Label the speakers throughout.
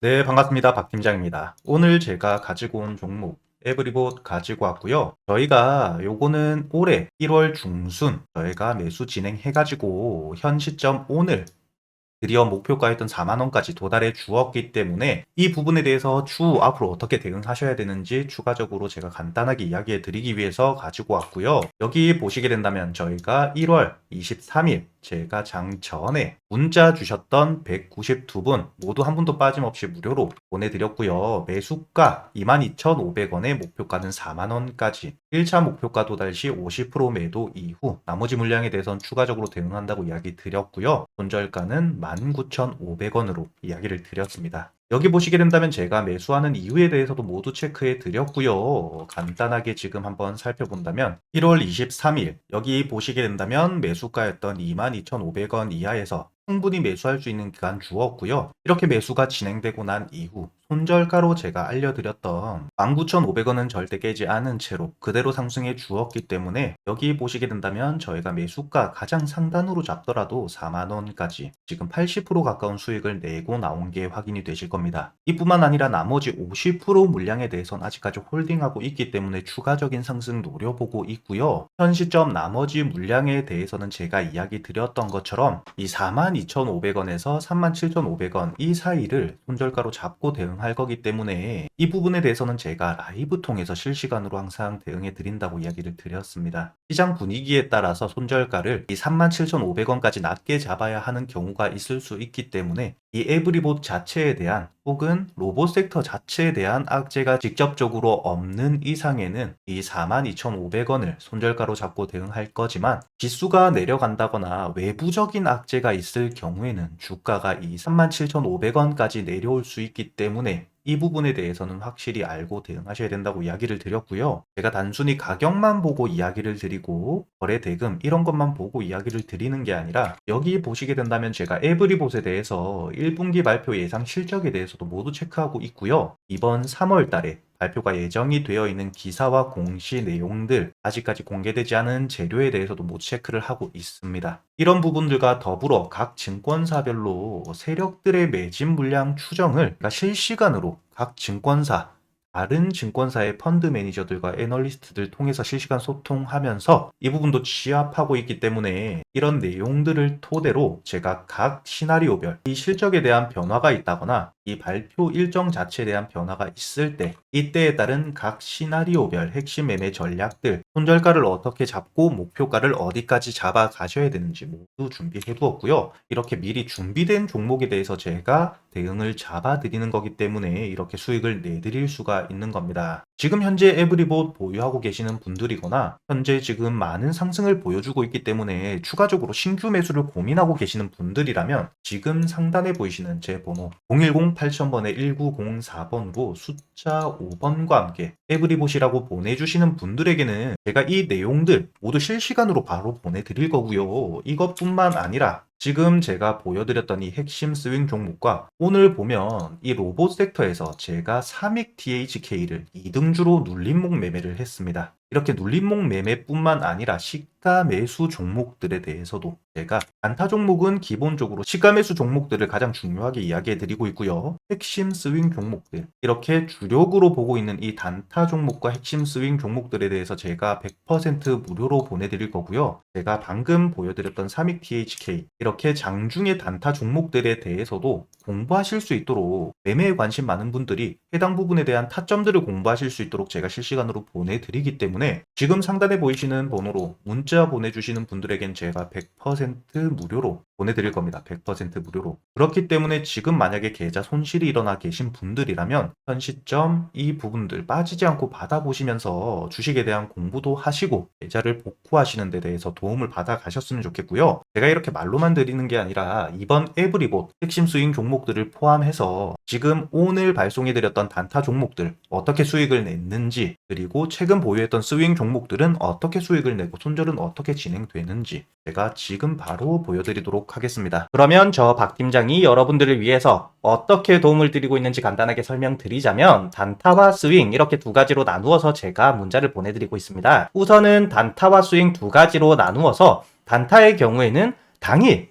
Speaker 1: 네, 반갑습니다. 박 팀장입니다. 오늘 제가 가지고 온 종목 에브리봇 가지고 왔고요. 저희가 요거는 올해 1월 중순 저희가 매수 진행해 가지고 현 시점 오늘 드디어 목표가였던 4만 원까지 도달해 주었기 때문에 이 부분에 대해서 추후 앞으로 어떻게 대응하셔야 되는지 추가적으로 제가 간단하게 이야기해 드리기 위해서 가지고 왔고요. 여기 보시게 된다면 저희가 1월 23일 제가 장 전에 문자 주셨던 192분 모두 한 분도 빠짐없이 무료로 보내드렸고요. 매수가 22,500원에 목표가는 4만원까지 1차 목표가 도달 시 50% 매도 이후 나머지 물량에 대해서는 추가적으로 대응한다고 이야기 드렸고요. 손절가는 19,500원으로 이야기를 드렸습니다. 여기 보시게 된다면 제가 매수하는 이유에 대해서도 모두 체크해 드렸고요. 간단하게 지금 한번 살펴본다면 1월 23일 여기 보시게 된다면 매수가였던 22,500원 이하에서 충분히 매수할 수 있는 기간 주었고요. 이렇게 매수가 진행되고 난 이후 손절가로 제가 알려드렸던 19,500원은 절대 깨지 않은 채로 그대로 상승해 주었기 때문에 여기 보시게 된다면 저희가 매수가 가장 상단으로 잡더라도 4만원까지 지금 80% 가까운 수익을 내고 나온 게 확인이 되실 겁니다. 이뿐만 아니라 나머지 50% 물량에 대해서는 아직까지 홀딩하고 있기 때문에 추가적인 상승 노려보고 있고요. 현 시점 나머지 물량에 대해서는 제가 이야기 드렸던 것처럼 이 42,500원에서 37,500원 이 사이를 손절가로 잡고 대응 할 거기 때문에 이 부분에 대해서는 제가 라이브 통해서 실시간으로 항상 대응해 드린다고 이야기를 드렸습니다. 시장 분위기에 따라서 손절가를 이 37,500원까지 낮게 잡아야 하는 경우가 있을 수 있기 때문에 이 에브리봇 자체에 대한 혹은 로봇 섹터 자체에 대한 악재가 직접적으로 없는 이상에는 이 42,500원을 손절가로 잡고 대응할 거지만 지수가 내려간다거나 외부적인 악재가 있을 경우에는 주가가 이 37,500원까지 내려올 수 있기 때문에 이 부분에 대해서는 확실히 알고 대응하셔야 된다고 이야기를 드렸고요. 제가 단순히 가격만 보고 이야기를 드리고 거래 대금 이런 것만 보고 이야기를 드리는 게 아니라 여기 보시게 된다면 제가 에브리봇에 대해서 1분기 발표 예상 실적에 대해서도 모두 체크하고 있고요. 이번 3월 달에 발표가 예정이 되어 있는 기사와 공시 내용들, 아직까지 공개되지 않은 재료에 대해서도 모두 체크를 하고 있습니다. 이런 부분들과 더불어 각 증권사별로 세력들의 매진 물량 추정을 그러니까 실시간으로 각 증권사, 다른 증권사의 펀드 매니저들과 애널리스트들 통해서 실시간 소통하면서 이 부분도 취합하고 있기 때문에 이런 내용들을 토대로 제가 각 시나리오별 이 실적에 대한 변화가 있다거나 이 발표 일정 자체에 대한 변화가 있을 때 이때에 따른 각 시나리오별 핵심 매매 전략들 손절가를 어떻게 잡고 목표가를 어디까지 잡아 가셔야 되는지 모두 준비해 두었고요. 이렇게 미리 준비된 종목에 대해서 제가 대응을 잡아 드리는 거기 때문에 이렇게 수익을 내드릴 수가 있는 겁니다. 지금 현재 에브리봇 보유하고 계시는 분들이거나 현재 지금 많은 상승을 보여주고 있기 때문에 추가적으로 신규 매수를 고민하고 계시는 분들이라면 지금 상단에 보이시는 제 번호 010 8000번에 1904번으로 숫자 5번과 함께 에브리봇이라고 보내주시는 분들에게는 제가 이 내용들 모두 실시간으로 바로 보내드릴 거고요. 이것뿐만 아니라 지금 제가 보여드렸던 이 핵심 스윙 종목과 오늘 보면 이 로봇 섹터에서 제가 삼익 THK를 2등주로 눌림목 매매를 했습니다. 이렇게 눌림목 매매뿐만 아니라 시가 매수 종목들에 대해서도 제가 단타 종목은 기본적으로 시가 매수 종목들을 가장 중요하게 이야기해 드리고 있고요. 핵심 스윙 종목들 이렇게 주력으로 보고 있는 이 단타 종목과 핵심 스윙 종목들에 대해서 제가 100% 무료로 보내드릴 거고요. 제가 방금 보여드렸던 삼익 THK 이렇게 장중의 단타 종목들에 대해서도 공부하실 수 있도록 매매에 관심 많은 분들이 해당 부분에 대한 타점들을 공부하실 수 있도록 제가 실시간으로 보내드리기 때문에 지금 상단에 보이시는 번호로 문자 보내주시는 분들에겐 제가 100% 무료로 보내드릴 겁니다. 100% 무료로. 그렇기 때문에 지금 만약에 계좌 손실이 일어나 계신 분들이라면 현 시점 이 부분들 빠지지 않고 받아보시면서 주식에 대한 공부도 하시고 계좌를 복구하시는 데 대해서 도움을 받아 가셨으면 좋겠고요. 제가 이렇게 말로만 드리는 게 아니라 이번 에브리봇 핵심 스윙 종목들을 포함해서 지금 오늘 발송해드렸던 단타 종목들 어떻게 수익을 냈는지 그리고 최근 보유했던 스윙 종목들은 어떻게 수익을 내고 손절은 어떻게 진행되는지 제가 지금 바로 보여드리도록 하겠습니다. 그러면 저 박 팀장이 여러분들을 위해서 어떻게 도움을 드리고 있는지 간단하게 설명드리자면 단타와 스윙 이렇게 두 가지로 나누어서 제가 문자를 보내드리고 있습니다. 우선은 단타와 스윙 두 가지로 나누어서 단타의 경우에는 당일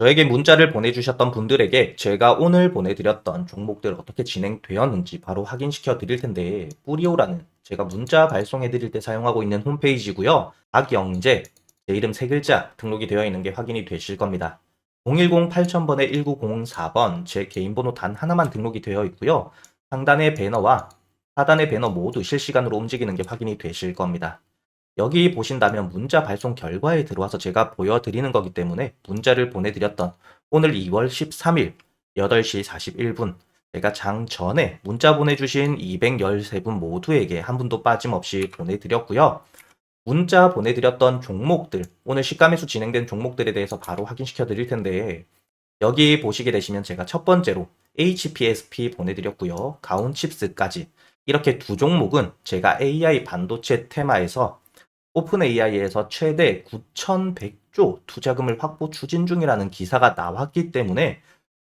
Speaker 1: 저에게 문자를 보내주셨던 분들에게 제가 오늘 보내드렸던 종목들 어떻게 진행되었는지 바로 확인시켜 드릴 텐데 뿌리오라는 제가 문자 발송해 드릴 때 사용하고 있는 홈페이지고요. 박영재 제 이름 세 글자 등록이 되어 있는 게 확인이 되실 겁니다. 010 8000번에 1904번 제 개인 번호 단 하나만 등록이 되어 있고요. 상단의 배너와 하단의 배너 모두 실시간으로 움직이는 게 확인이 되실 겁니다. 여기 보신다면 문자 발송 결과에 들어와서 제가 보여드리는 거기 때문에 문자를 보내드렸던 오늘 2월 13일 8시 41분 제가 장 전에 문자 보내주신 213분 모두에게 한 분도 빠짐없이 보내드렸고요. 문자 보내드렸던 종목들, 오늘 시가매수 진행된 종목들에 대해서 바로 확인시켜 드릴 텐데 여기 보시게 되시면 제가 첫 번째로 HPSP 보내드렸고요. 가온칩스까지 이렇게 두 종목은 제가 AI 반도체 테마에서 오픈 AI에서 최대 9,100조 투자금을 확보 추진 중이라는 기사가 나왔기 때문에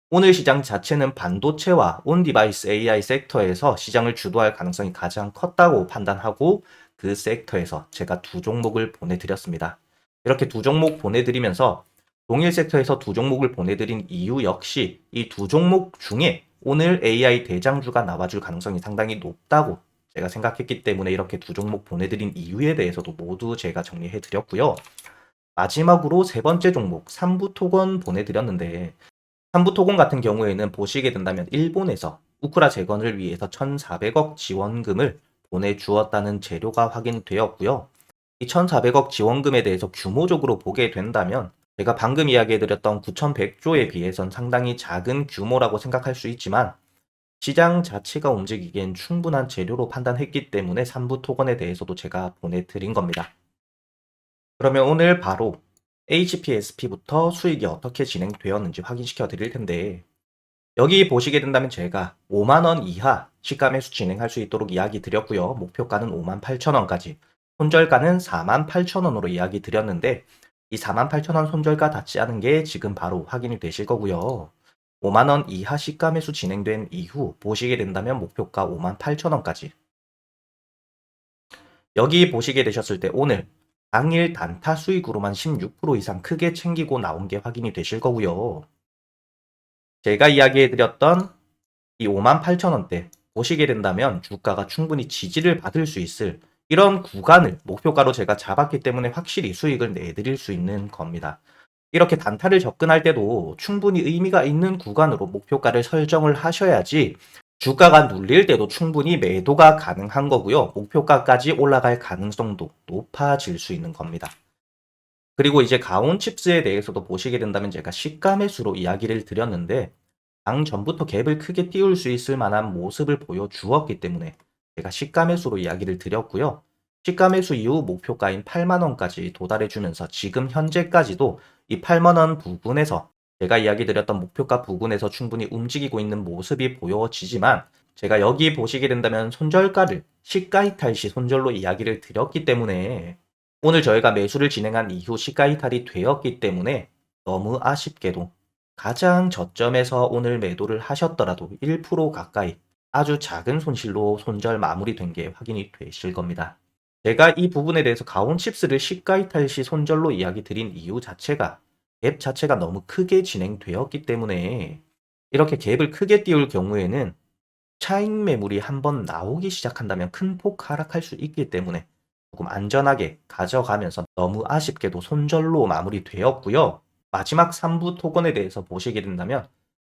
Speaker 1: 오늘 시장 자체는 반도체와 온 디바이스 AI 섹터에서 시장을 주도할 가능성이 가장 컸다고 판단하고 그 섹터에서 제가 두 종목을 보내드렸습니다. 이렇게 두 종목 보내드리면서 동일 섹터에서 두 종목을 보내드린 이유 역시 이 두 종목 중에 오늘 AI 대장주가 나와줄 가능성이 상당히 높다고 제가 생각했기 때문에 이렇게 두 종목 보내드린 이유에 대해서도 모두 제가 정리해 드렸고요. 마지막으로 세 번째 종목 3부 토건 보내드렸는데 3부 토건 같은 경우에는 보시게 된다면 일본에서 우크라 재건을 위해서 1,400억 지원금을 보내주었다는 재료가 확인되었고요. 이 1,400억 지원금에 대해서 규모적으로 보게 된다면 제가 방금 이야기해드렸던 9,100조에 비해선 상당히 작은 규모라고 생각할 수 있지만 시장 자체가 움직이기엔 충분한 재료로 판단했기 때문에 3부 토건에 대해서도 제가 보내드린 겁니다. 그러면 오늘 바로 HPSP부터 수익이 어떻게 진행되었는지 확인시켜 드릴 텐데 여기 보시게 된다면 제가 5만원 이하 시가 매수 진행할 수 있도록 이야기 드렸고요. 목표가는 5만 8천원까지 손절가는 4만 8천원으로 이야기 드렸는데 이 4만 8천원 손절가 닿지 않은 게 지금 바로 확인이 되실 거고요. 5만원 이하 시가 매수 진행된 이후 보시게 된다면 목표가 5만 8천원까지. 여기 보시게 되셨을 때 오늘 당일 단타 수익으로만 16% 이상 크게 챙기고 나온 게 확인이 되실 거고요. 제가 이야기해드렸던 이 5만 8천원대 보시게 된다면 주가가 충분히 지지를 받을 수 있을 이런 구간을 목표가로 제가 잡았기 때문에 확실히 수익을 내드릴 수 있는 겁니다. 이렇게 단타를 접근할 때도 충분히 의미가 있는 구간으로 목표가를 설정을 하셔야지 주가가 눌릴 때도 충분히 매도가 가능한 거고요. 목표가까지 올라갈 가능성도 높아질 수 있는 겁니다. 그리고 이제 가온 칩스에 대해서도 보시게 된다면 제가 시가 매수로 이야기를 드렸는데 당 전부터 갭을 크게 띄울 수 있을 만한 모습을 보여주었기 때문에 제가 시가 매수로 이야기를 드렸고요. 시가 매수 이후 목표가인 8만원까지 도달해주면서 지금 현재까지도 이 8만원 부근에서 제가 이야기 드렸던 목표가 부근에서 충분히 움직이고 있는 모습이 보여지지만 제가 여기 보시게 된다면 손절가를 시가 이탈 시 손절로 이야기를 드렸기 때문에 오늘 저희가 매수를 진행한 이후 시가 이탈이 되었기 때문에 너무 아쉽게도 가장 저점에서 오늘 매도를 하셨더라도 1% 가까이 아주 작은 손실로 손절 마무리된 게 확인이 되실 겁니다. 제가 이 부분에 대해서 가온칩스를 시가이탈 시 손절로 이야기 드린 이유 자체가 갭 자체가 너무 크게 진행되었기 때문에 이렇게 갭을 크게 띄울 경우에는 차익 매물이 한번 나오기 시작한다면 큰 폭 하락할 수 있기 때문에 조금 안전하게 가져가면서 너무 아쉽게도 손절로 마무리되었고요. 마지막 3부 토건에 대해서 보시게 된다면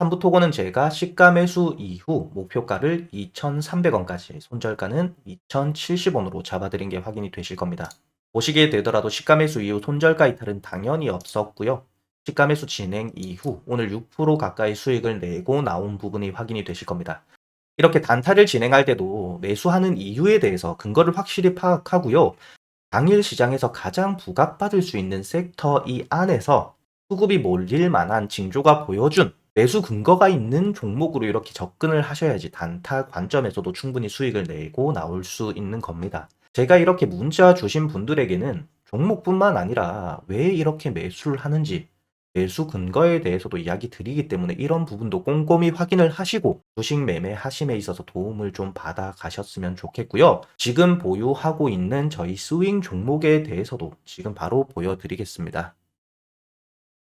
Speaker 1: 3부 토건은 제가 시가 매수 이후 목표가를 2,300원까지 손절가는 2,070원으로 잡아드린 게 확인이 되실 겁니다. 보시게 되더라도 시가 매수 이후 손절가 이탈은 당연히 없었고요. 시가 매수 진행 이후 오늘 6% 가까이 수익을 내고 나온 부분이 확인이 되실 겁니다. 이렇게 단타를 진행할 때도 매수하는 이유에 대해서 근거를 확실히 파악하고요. 당일 시장에서 가장 부각받을 수 있는 섹터 이 안에서 수급이 몰릴 만한 징조가 보여준 매수 근거가 있는 종목으로 이렇게 접근을 하셔야지 단타 관점에서도 충분히 수익을 내고 나올 수 있는 겁니다. 제가 이렇게 문자 주신 분들에게는 종목뿐만 아니라 왜 이렇게 매수를 하는지 매수 근거에 대해서도 이야기 드리기 때문에 이런 부분도 꼼꼼히 확인을 하시고 주식 매매 하심에 있어서 도움을 좀 받아 가셨으면 좋겠고요. 지금 보유하고 있는 저희 스윙 종목에 대해서도 지금 바로 보여드리겠습니다.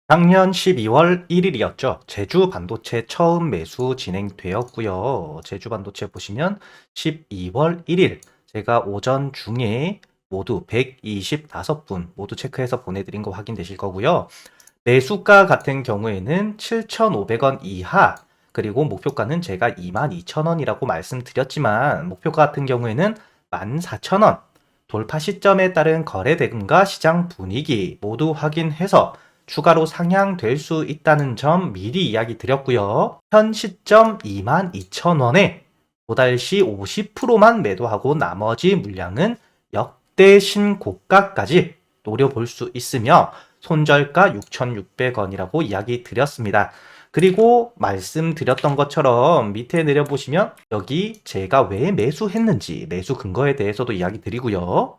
Speaker 1: 작년 12월 1일이었죠. 제주 반도체 처음 매수 진행되었고요. 제주 반도체 보시면 12월 1일 제가 오전 중에 모두 125분 모두 체크해서 보내드린 거 확인되실 거고요. 매수가 같은 경우에는 7,500원 이하 그리고 목표가는 제가 22,000원이라고 말씀드렸지만 목표가 같은 경우에는 14,000원 돌파 시점에 따른 거래 대금과 시장 분위기 모두 확인해서 추가로 상향될 수 있다는 점 미리 이야기 드렸고요. 현 시점 22,000원에 도달 시 50%만 매도하고 나머지 물량은 역대 신고가까지 노려볼 수 있으며 손절가 6,600원이라고 이야기 드렸습니다. 그리고 말씀드렸던 것처럼 밑에 내려보시면 여기 제가 왜 매수했는지 매수 근거에 대해서도 이야기 드리고요.